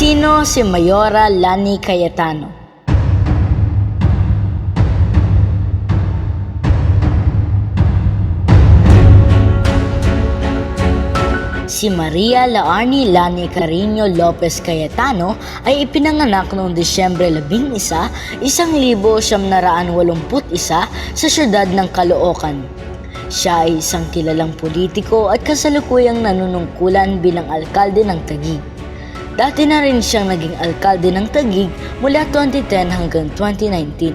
Sino si Mayora Lani Cayetano? Si Maria Laarni Lani Carino Lopez Cayetano ay ipinanganak noong Disyembre 11, 1981 sa siyudad ng Caloocan. Siya ay isang kilalang politiko at kasalukuyang nanunungkulan bilang alkalde ng Taguig. Dati na rin siyang naging alkalde ng Taguig mula 2010 hanggang 2019.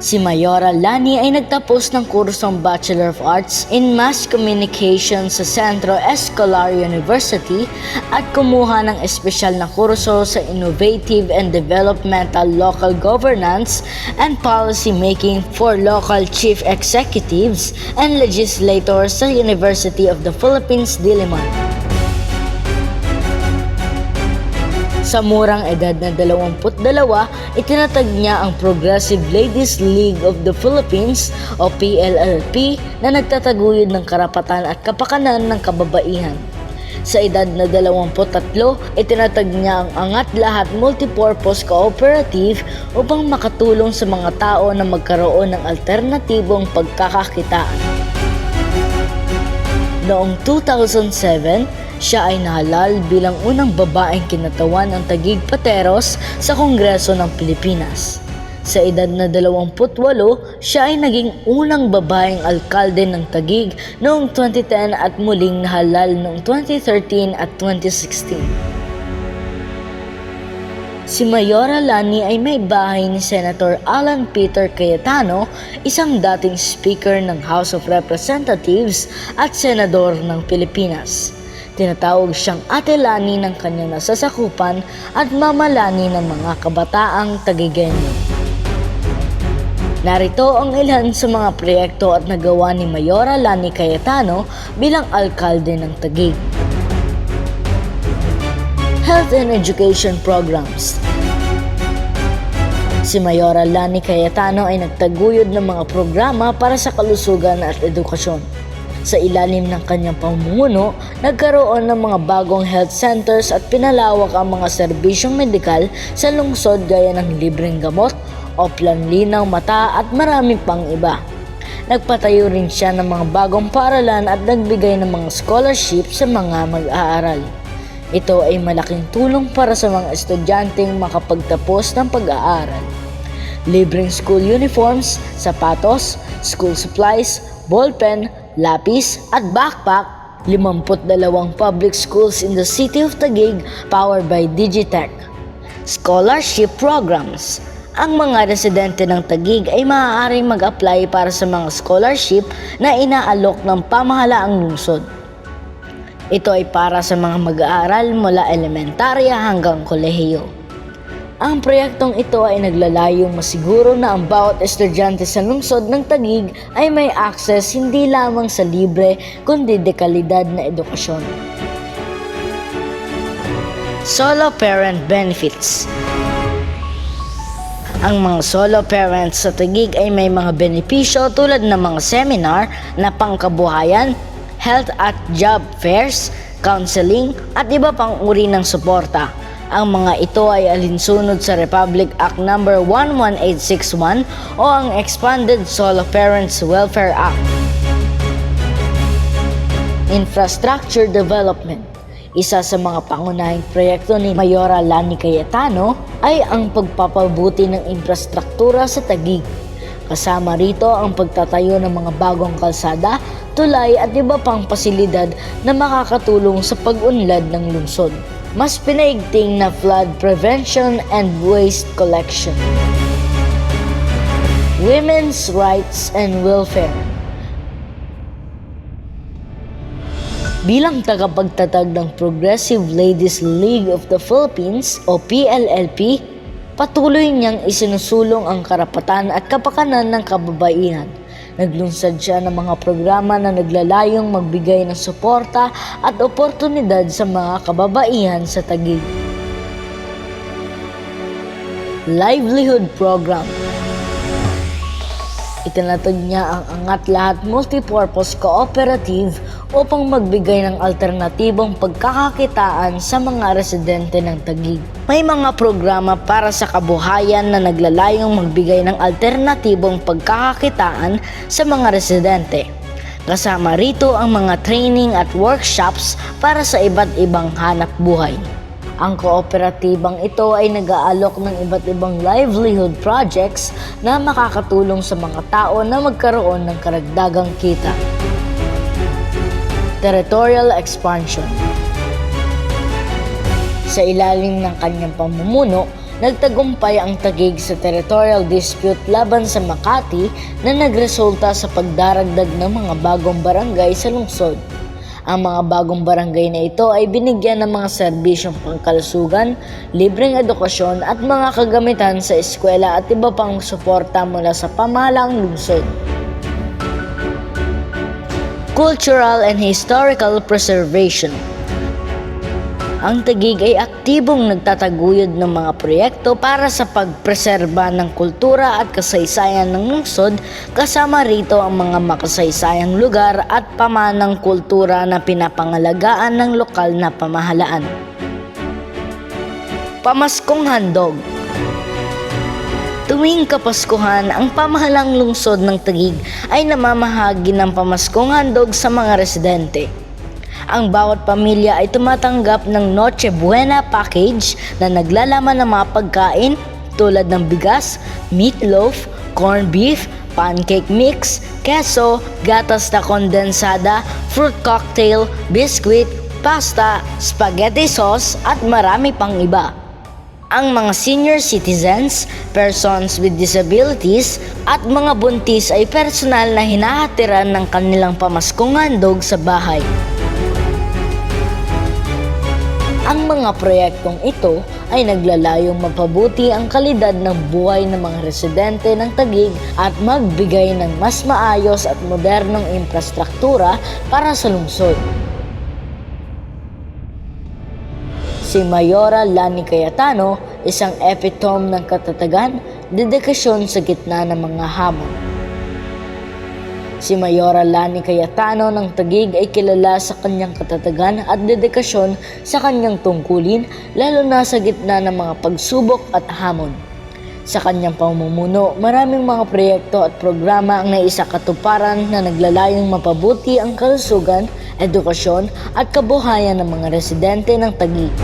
Si Mayora Lani ay nagtapos ng kursong Bachelor of Arts in Mass Communication sa Centro Escolar University at kumuha ng espesyal na kurso sa Innovative and Developmental Local Governance and Policy Making for Local Chief Executives and Legislators sa University of the Philippines, Diliman. Sa murang edad na 22, itinatag niya ang Progressive Ladies League of the Philippines o PLLP na nagtataguyod ng karapatan at kapakanan ng kababaihan. Sa edad na 23, itinatag niya ang Angat Lahat Multipurpose Cooperative upang makatulong sa mga tao na magkaroon ng alternatibong pagkakakitaan. Noong 2007, siya ay nahalal bilang unang babaeng kinatawan ng Tagig Pateros sa Kongreso ng Pilipinas. Sa edad na 28, siya ay naging unang babaeng alkalde ng Tagig noong 2010 at muling nahalal noong 2013 at 2016. Si Mayora Lani ay may bahay ni Senator Alan Peter Cayetano, isang dating Speaker ng House of Representatives at Senador ng Pilipinas. Tinatawag siyang Ate Lani ng kanyang nasasakupan at Mama Lani ng mga kabataang tagigenyo. Narito ang ilan sa mga proyekto at nagawa ni Mayora Lani Cayetano bilang alkalde ng Taguig. Health and Education Programs Si Mayora Lani Cayetano ay nagtaguyod ng mga programa para sa kalusugan at edukasyon. Sa ilalim ng kanyang pamumuno, nagkaroon ng mga bagong health centers at pinalawak ang mga serbisyong medikal sa lungsod gaya ng libreng gamot, oplan linaw mata at marami pang iba. Nagpatayo rin siya ng mga bagong paaralan at nagbigay ng mga scholarship sa mga mag-aaral. Ito ay malaking tulong para sa mga estudyanteng makapagtapos ng pag-aaral. Libreng school uniforms, sapatos, school supplies, ballpen, lapis at backpack, 52 public schools in the city of Taguig powered by Digitech. Scholarship programs. Ang mga residente ng Taguig ay maaaring mag-apply para sa mga scholarship na inaalok ng pamahalaang lungsod. Ito ay para sa mga mag-aaral mula elementarya hanggang kolehiyo. Ang proyektong ito ay naglalayong masiguro na ang bawat estudyante sa lungsod ng Tagig ay may access hindi lamang sa libre kundi dekalidad na edukasyon. Solo Parent Benefits ang mga solo parents sa Tagig ay may mga benepisyo tulad ng mga seminar na pangkabuhayan, health at job fairs, counseling at iba pang uri ng suporta. Ang mga ito ay alinsunod sa Republic Act No. 11861 o ang Expanded Solo Parents Welfare Act. Infrastructure Development isa sa mga pangunahing proyekto ni Mayora Lani Cayetano ay ang pagpapabuti ng infrastruktura sa Taguig. Kasama rito ang pagtatayo ng mga bagong kalsada, tulay at iba pang pasilidad na makakatulong sa pag-unlad ng lungsod. Mas pinaigting na flood prevention and waste collection. Women's Rights and Welfare Bilang tagapagtatag ng Progressive Ladies League of the Philippines o PLLP, patuloy niyang isinusulong ang karapatan at kapakanan ng kababaihan. Naglunsad siya ng mga programa na naglalayong magbigay ng suporta at oportunidad sa mga kababaihan sa Taguig. Livelihood Program Itinatag niya ang Angat Lahat Multipurpose Cooperative upang magbigay ng alternatibong pagkakakitaan sa mga residente ng Taguig. May mga programa para sa kabuhayan na naglalayong magbigay ng alternatibong pagkakakitaan sa mga residente. Kasama rito ang mga training at workshops para sa iba't ibang hanap buhay. Ang kooperatibang ito ay nag-aalok ng iba't ibang livelihood projects na makakatulong sa mga tao na magkaroon ng karagdagang kita. Territorial expansion Sa ilalim ng kanyang pamumuno, nagtagumpay ang tagig sa territorial dispute laban sa Makati na nagresulta sa pagdaragdag ng mga bagong barangay sa lungsod. Ang mga bagong barangay na ito ay binigyan ng mga serbisyong pangkalusugan, libreng edukasyon at mga kagamitan sa eskwela at iba pang suporta mula sa pamahalaang lungsod. Cultural and Historical Preservation Ang Tagig ay aktibong nagtataguyod ng mga proyekto para sa pagpreserba ng kultura at kasaysayan ng lungsod kasama rito ang mga makasaysayang lugar at pamanang kultura na pinapangalagaan ng lokal na pamahalaan. Pamaskong Handog Tuwing Kapaskuhan, ang pamahalang lungsod ng Tagig ay namamahagi ng pamaskong handog sa mga residente. Ang bawat pamilya ay tumatanggap ng Noche Buena package na naglalaman ng mga pagkain tulad ng bigas, meatloaf, corned beef, pancake mix, keso, gatas na kondensada, fruit cocktail, biscuit, pasta, spaghetti sauce at marami pang iba ang mga senior citizens, persons with disabilities, at mga buntis ay personal na hinahatiran ng kanilang pamaskong handog sa bahay. Ang mga proyektong ito ay naglalayong mapabuti ang kalidad ng buhay ng mga residente ng Tagig at magbigay ng mas maayos at modernong infrastruktura para sa lungsod. Si Mayora Lani Cayetano, isang epitome ng katatagan, dedikasyon sa gitna ng mga hamon. Si Mayora Lani Cayetano ng Tagig ay kilala sa kanyang katatagan at dedikasyon sa kanyang tungkulin lalo na sa gitna ng mga pagsubok at hamon. Sa kanyang pamumuno, maraming mga proyekto at programa ang naisakatuparan na naglalayong mapabuti ang kalusugan, edukasyon at kabuhayan ng mga residente ng Taguig.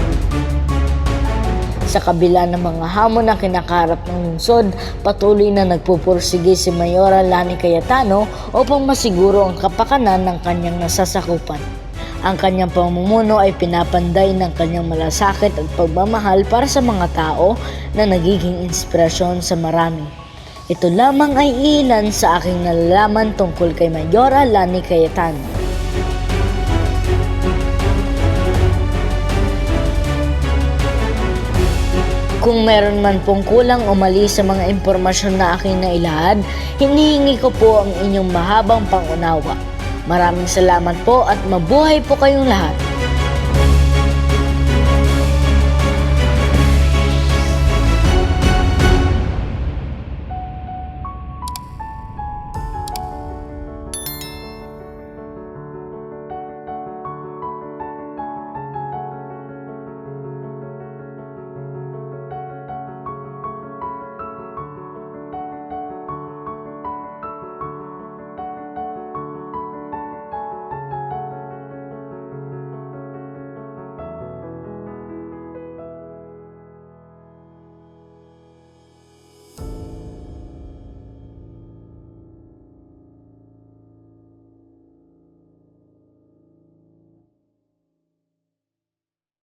Sa kabila ng mga hamon na kinakarap ng lungsod, patuloy na nagpupursige si Mayora Lani Cayetano upang masiguro ang kapakanan ng kanyang nasasakupan. Ang kanyang pamumuno ay pinapanday ng kanyang malasakit at pagmamahal para sa mga tao na nagiging inspirasyon sa marami. Ito lamang ay ilan sa aking nalalaman tungkol kay Mayora Lani Cayetano. Kung meron man pong kulang o mali sa mga impormasyon na aking nailahad, hinihingi ko po ang inyong mahabang pangunawa. Maraming salamat po at mabuhay po kayong lahat.